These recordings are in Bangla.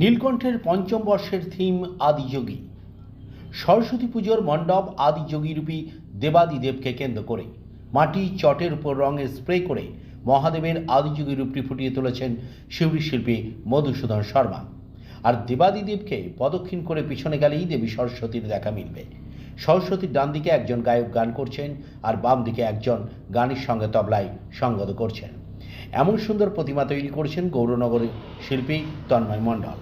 নীলকণ্ঠের পঞ্চম বর্ষের থিম আদিযোগী সরস্বতী পুজোর মণ্ডপ আদিযোগীরূপী দেবাদিদেবকে কেন্দ্র করে মাটি চটের উপর রঙের স্প্রে করে মহাদেবের আদিযোগী রূপটি ফুটিয়ে তুলেছেন শিউরি শিল্পী মধুসূদন শর্মা। আর দেবাদিদেবকে প্রদক্ষিণ করে পিছনে গেলেই দেবী সরস্বতীর দেখা মিলবে। সরস্বতীর ডান দিকে একজন গায়ক গান করছেন আর বাম দিকে একজন গানের সঙ্গে তবলায় সঙ্গত করছেন। এমন সুন্দর প্রতিমা তৈরি করেছেন গৌরনগরের শিল্পী তন্ময় মণ্ডল।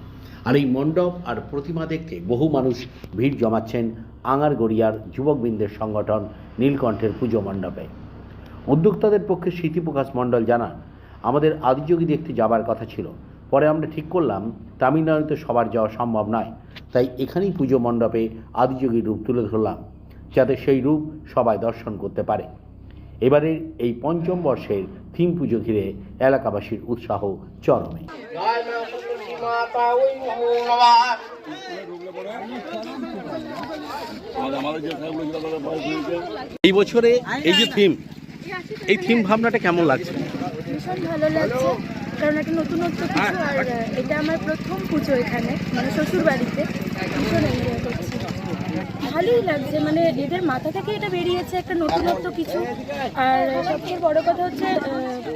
আর এই মণ্ডপ আর প্রতিমা দেখতে বহু মানুষ ভিড় জমাচ্ছেন আঙারগড়িয়ার যুবকবৃন্দের সংগঠন নীলকণ্ঠের পুজো মণ্ডপে। উদ্যোক্তাদের পক্ষে স্মৃতিপ্রকাশ মণ্ডল জানান, আমাদের আদিযোগী দেখতে যাবার কথা ছিল। পরে আমরা ঠিক করলাম, তামিলনাড়ুতে সবার যাওয়া সম্ভব নয়। তাই এখানেই পুজো মণ্ডপে আদিযোগীর রূপ তুলে ধরলাম, যাতে সেই রূপ সবাই দর্শন করতে পারে। এবারের এই পঞ্চম বর্ষের থিম পুজো ঘিরে এলাকাবাসীর উৎসাহ চরমে। এই বছরে এই যে থিম এই থিম ভাবনাটা কেমন লাগছে? ভীষণ ভালো লাগছে কারণ একটা নতুনত্ব কিছু আর এটা আমার প্রথম পুজো এখানে মানে শ্বশুর বাড়িতে ভীষণ এনজয় করছি। ভালোই লাগছে মানে এদের মাথা থেকে এটা বেরিয়েছে একটা নতুনত্ব কিছু। আর সবচেয়ে বড় কথা হচ্ছে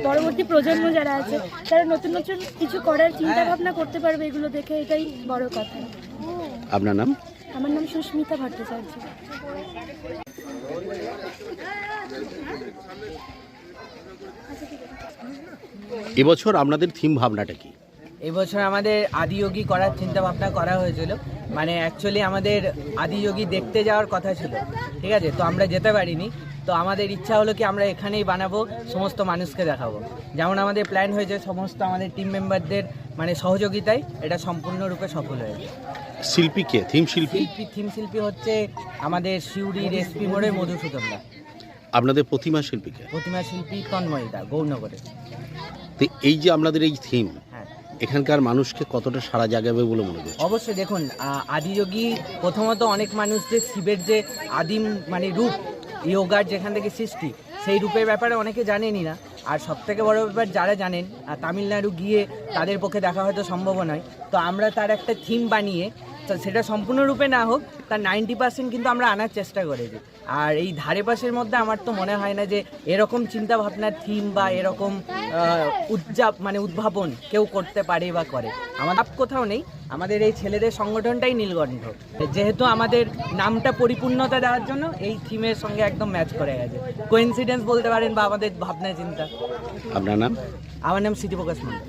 পরবর্তী প্রজন্ম যারা আছে তারা নতুন নতুন কিছু করার চিন্তা ভাবনা করতে পারবে এগুলো দেখে এটাই বড় কথা। আপনার নাম? আমার নাম সুস্মিতা ভট্টাচার্য। এবছর আপনাদের থিম ভাবনাটা কি? এবছর আমাদের আদিযোগী করার চিন্তা ভাবনা করা হয়েছিল। মানে অ্যাকচুয়ালি আমাদের আদিযোগী দেখতে যাওয়ার কথা ছিল। ঠিক আছে? তো আমরা যেতে পারিনি। তো আমাদের ইচ্ছা হলো কি আমরা এখানেই বানাবো সমস্ত মানুষকে দেখাবো। যেমন আমাদের প্ল্যান হয়েছে সমস্ত আমাদের টিম মেম্বারদের মানে সহযোগিতায় এটা সম্পূর্ণরূপে সফল হয়েছে। শিল্পী কে? থিম শিল্পী? শিল্পী থিম শিল্পী হচ্ছে আমাদের শিউরি রেসপি মোড়ের মধুসূদন দা। আপনাদের প্রতিমা শিল্পীকে প্রতিমা শিল্পী তন্ময়দা গৌরনগরে। তো এই যে আপনাদের এই থিম এখানকার মানুষকে কতটা সারা জাগাবে বলে মনে করছে অবশ্যই, দেখুন আদিযোগী প্রথমত অনেক মানুষ যে শিবের যে আদিম মানে রূপ, ইয়োগার যেখান থেকে সৃষ্টি, সেই রূপের ব্যাপারে অনেকে জানেনই না। আর সবথেকে বড় ব্যাপার, যারা জানেন তামিলনাড়ু গিয়ে তাদের পক্ষে দেখা হয়তো সম্ভব নয়। তো আমরা তার একটা থিম বানিয়ে সেটা সম্পূর্ণরূপে না হোক তার নাইনটি পার্সেন্ট কিন্তু আমরা আনার চেষ্টা করেছি। আর এই ধারে পাশের মধ্যে আমার তো মনে হয় না যে এরকম চিন্তাভাবনার থিম বা এরকম উদযাপ মানে উদ্ভাবন কেউ করতে পারে বা করে। আমাদের কোথাও নেই আমাদের এই ছেলেদের সংগঠনটাই নীলকণ্ঠ। যেহেতু আমাদের নামটা পরিপূর্ণতা দেওয়ার জন্য এই থিমের সঙ্গে একদম ম্যাচ করে গেছে। কোইন্সিডেন্স বলতে পারেন বা আমাদের ভাবনা চিন্তা আপনার নাম? আমার নাম স্মৃতিপ্রকাশ মন্ডল